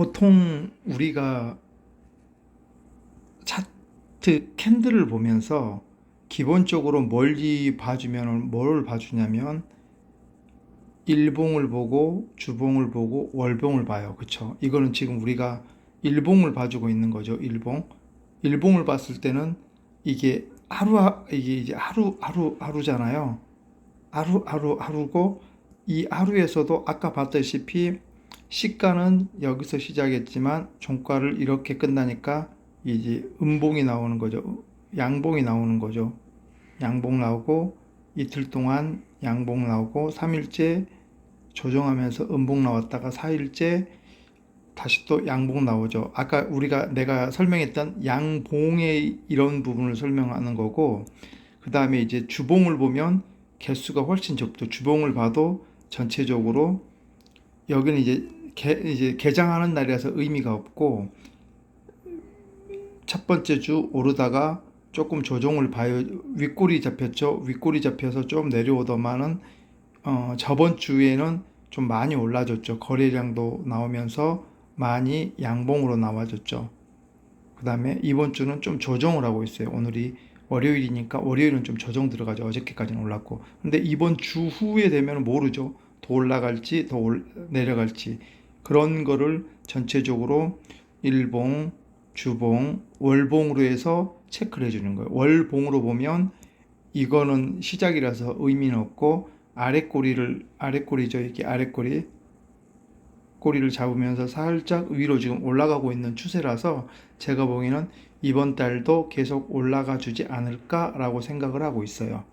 보통 우리가 차트 캔들을 보면서 기본적으로 멀리 봐주면 뭘 봐주냐면 일봉을 보고 주봉을 보고 월봉을 봐요. 그쵸? 이거는 지금 우리가 일봉을 봐주고 있는 거죠. 일봉. 일봉을 봤을 때는 이게 하루 이게 이제 하루 하루 하루잖아요. 하루 하루 하루고 이 하루에서도 아까 봤다시피 시가는 여기서 시작했지만 종가를 이렇게 끝나니까 이제 음봉이 나오는 거죠. 양봉이 나오는 거죠. 양봉 나오고 이틀 동안 양봉 나오고 3일째 조정하면서 음봉 나왔다가 4일째 다시 또 양봉 나오죠. 아까 우리가 내가 설명했던 양봉의 이런 부분을 설명하는 거고 그 다음에 이제 주봉을 보면 개수가 훨씬 적죠. 주봉을 봐도 전체적으로 여기는 이제 개, 이제 개장하는 날이라서 의미가 없고 첫 번째 주 오르다가 조금 조정을 봐요. 윗골이 잡혔죠. 윗골이 잡혀서 좀 내려오더만은 어, 저번 주에는 좀 많이 올라졌죠. 거래량도 나오면서 많이 양봉으로 나와줬죠. 그 다음에 이번 주는 좀 조정을 하고 있어요. 오늘이 월요일이니까 월요일은 좀 조정 들어가죠. 어저께까지는 올랐고. 근데 이번 주 후에 되면 모르죠. 더 올라갈지 더 올- 내려갈지. 그런 거를 전체적으로 일봉, 주봉, 월봉으로 해서 체크를 해주는 거예요. 월봉으로 보면 이거는 시작이라서 의미는 없고 아래 꼬리를 아래 꼬리죠. 이렇게 아래 꼬리 꼬리를 잡으면서 살짝 위로 지금 올라가고 있는 추세라서 제가 보기에는 이번 달도 계속 올라가 주지 않을까라고 생각을 하고 있어요.